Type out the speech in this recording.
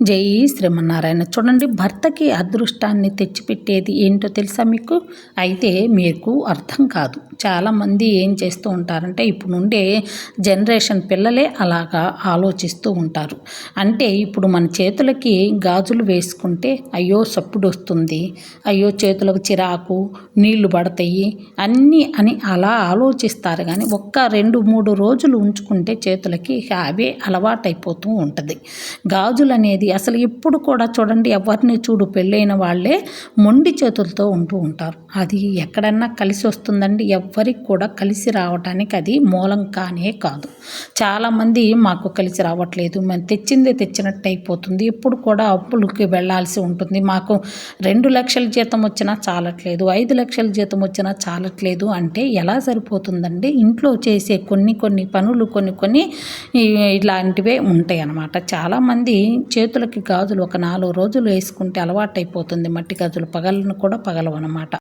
జై శ్రీమన్నారాయణ. చూడండి భర్తకి అదృష్టాన్ని తెచ్చిపెట్టేది ఏంటో తెలుసా మీకు? అయితే మీకు అర్థం కాదు. చాలామంది ఏం చేస్తూ ఉంటారంటే ఇప్పుడు నుండే జనరేషన్ పిల్లలే అలాగా ఆలోచిస్తూ ఉంటారు. అంటే ఇప్పుడు మన చేతులకి గాజులు వేసుకుంటే అయ్యో సప్పుడు వస్తుంది అయ్యో చేతులకు చిరాకు నీళ్ళు పడతాయి అన్నీ అని అలా ఆలోచిస్తారు. కానీ ఒక్క రెండు మూడు రోజులు ఉంచుకుంటే చేతులకి అవే అలవాటైపోతూ ఉంటుంది. గాజులు అనేది అసలు ఎప్పుడు కూడా చూడండి ఎవరిని చూడు పెళ్ళైన వాళ్ళే మొండి చేతులతో ఉంటూ ఉంటారు. అది ఎక్కడన్నా కలిసి వస్తుందండి ఎవ్వరికి కూడా కలిసి రావటానికి అది మూలం కానే కాదు. చాలామంది మాకు కలిసి రావట్లేదు మేము తెచ్చిందే తెచ్చినట్టు అయిపోతుంది ఎప్పుడు కూడా అప్పులకి వెళ్ళాల్సి ఉంటుంది. మాకు రెండు లక్షల జీతం వచ్చినా చాలట్లేదు ఐదు లక్షల జీతం వచ్చినా చాలట్లేదు అంటే ఎలా సరిపోతుందండి? ఇంట్లో చేసే కొన్ని కొన్ని పనులు కొన్ని కొన్ని ఇలాంటివే ఉంటాయి అన్నమాట చాలామంది చేతులకి గాజులు ఒక నాలుగు రోజులు వేసుకుంటే అలవాటైపోతుంది. మట్టి గాజులు పగలను కూడా పగలవన్నమాట.